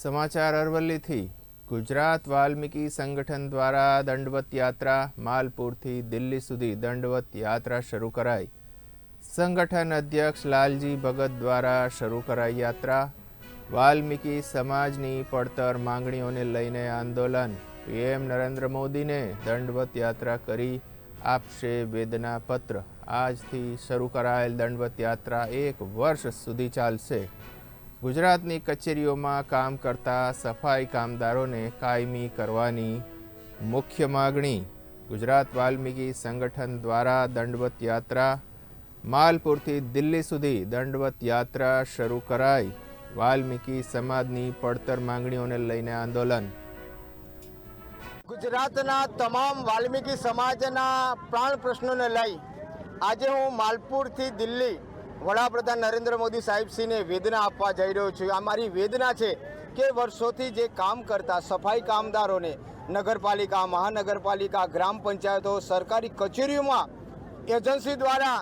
સમાચાર અરવલ્લીથી. ગુજરાત વાલ્મીકી સંગઠન દ્વારા દંડવત યાત્રા માલપુરથી દિલ્હી સુધી દંડવત યાત્રા શરૂ કરાઈ. સંગઠન અધ્યક્ષ લાલજી ભગત દ્વારા શરૂ કરાઈ યાત્રા. વાલ્મીકી સમાજની પડતર માંગણીઓને લઈને આંદોલન. પીએમ નરેન્દ્ર મોદીને દંડવત યાત્રા કરી આપશે વેદના પત્ર આજથી શરૂ કરાયેલ દંડવત યાત્રા એક વર્ષ સુધી ચાલશે. ગુજરાતની કચેરીઓમાં કામ કરતા સફાઈ કામદારોને કાયમી કરવાની મુખ્ય માગણી. ગુજરાત વાલ્મીકી સંગઠન દ્વારા દંડવત યાત્રા. માલપુરથી દિલ્હી સુધી દંડવત યાત્રા શરૂ કરાઈ. વાલ્મીકી સમાજની પડતર માંગણીઓને લઈને આંદોલન. ગુજરાતના તમામ વાલ્મીકી સમાજના પ્રાણ પ્રશ્નોને લઈ આજે હું માલપુરથી દિલ્હી વડાપ્રધાન નરેન્દ્ર મોદી સાહેબશ્રીને વેદના આપવા જઈ રહ્યો છું. આ મારી વેદના છે કે વર્ષોથી જે કામ કરતા સફાઈ કામદારોને નગરપાલિકા, મહાનગરપાલિકા, ગ્રામ પંચાયતો, સરકારી કચેરીઓમાં, એજન્સી દ્વારા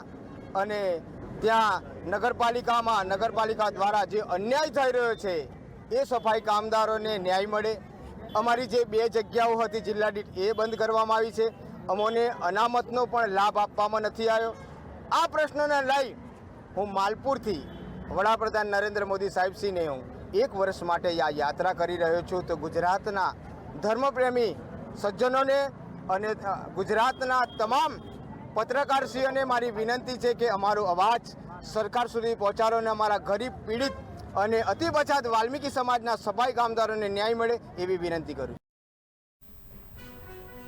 અને ત્યાં નગરપાલિકામાં, નગરપાલિકા દ્વારા જે અન્યાય થઈ રહ્યો છે, એ સફાઈ કામદારોને ન્યાય મળે. અમારી જે બે જગ્યાઓ હતી જિલ્લા દીઠ, એ બંધ કરવામાં આવી છે. અમોને અનામતનો પણ લાભ આપવામાં નથી આવ્યો. આ પ્રશ્નને લઈ હું માલપુરથી વડાપ્રધાન નરેન્દ્ર મોદી સાહેબશ્રીને હું એક વર્ષ માટે આ યાત્રા કરી રહ્યો છું તો ગુજરાતના ધર્મપ્રેમી સજ્જનોને અને ગુજરાતના તમામ પત્રકારશ્રીઓને મારી વિનંતી છે કે અમારો અવાજ સરકાર સુધી પહોંચાડો અને અમારા ગરીબ પીડિત અને અતિ પછાત વાલ્મીકી સમાજના સફાઈ કામદારોને ન્યાય મળે એવી વિનંતી કરું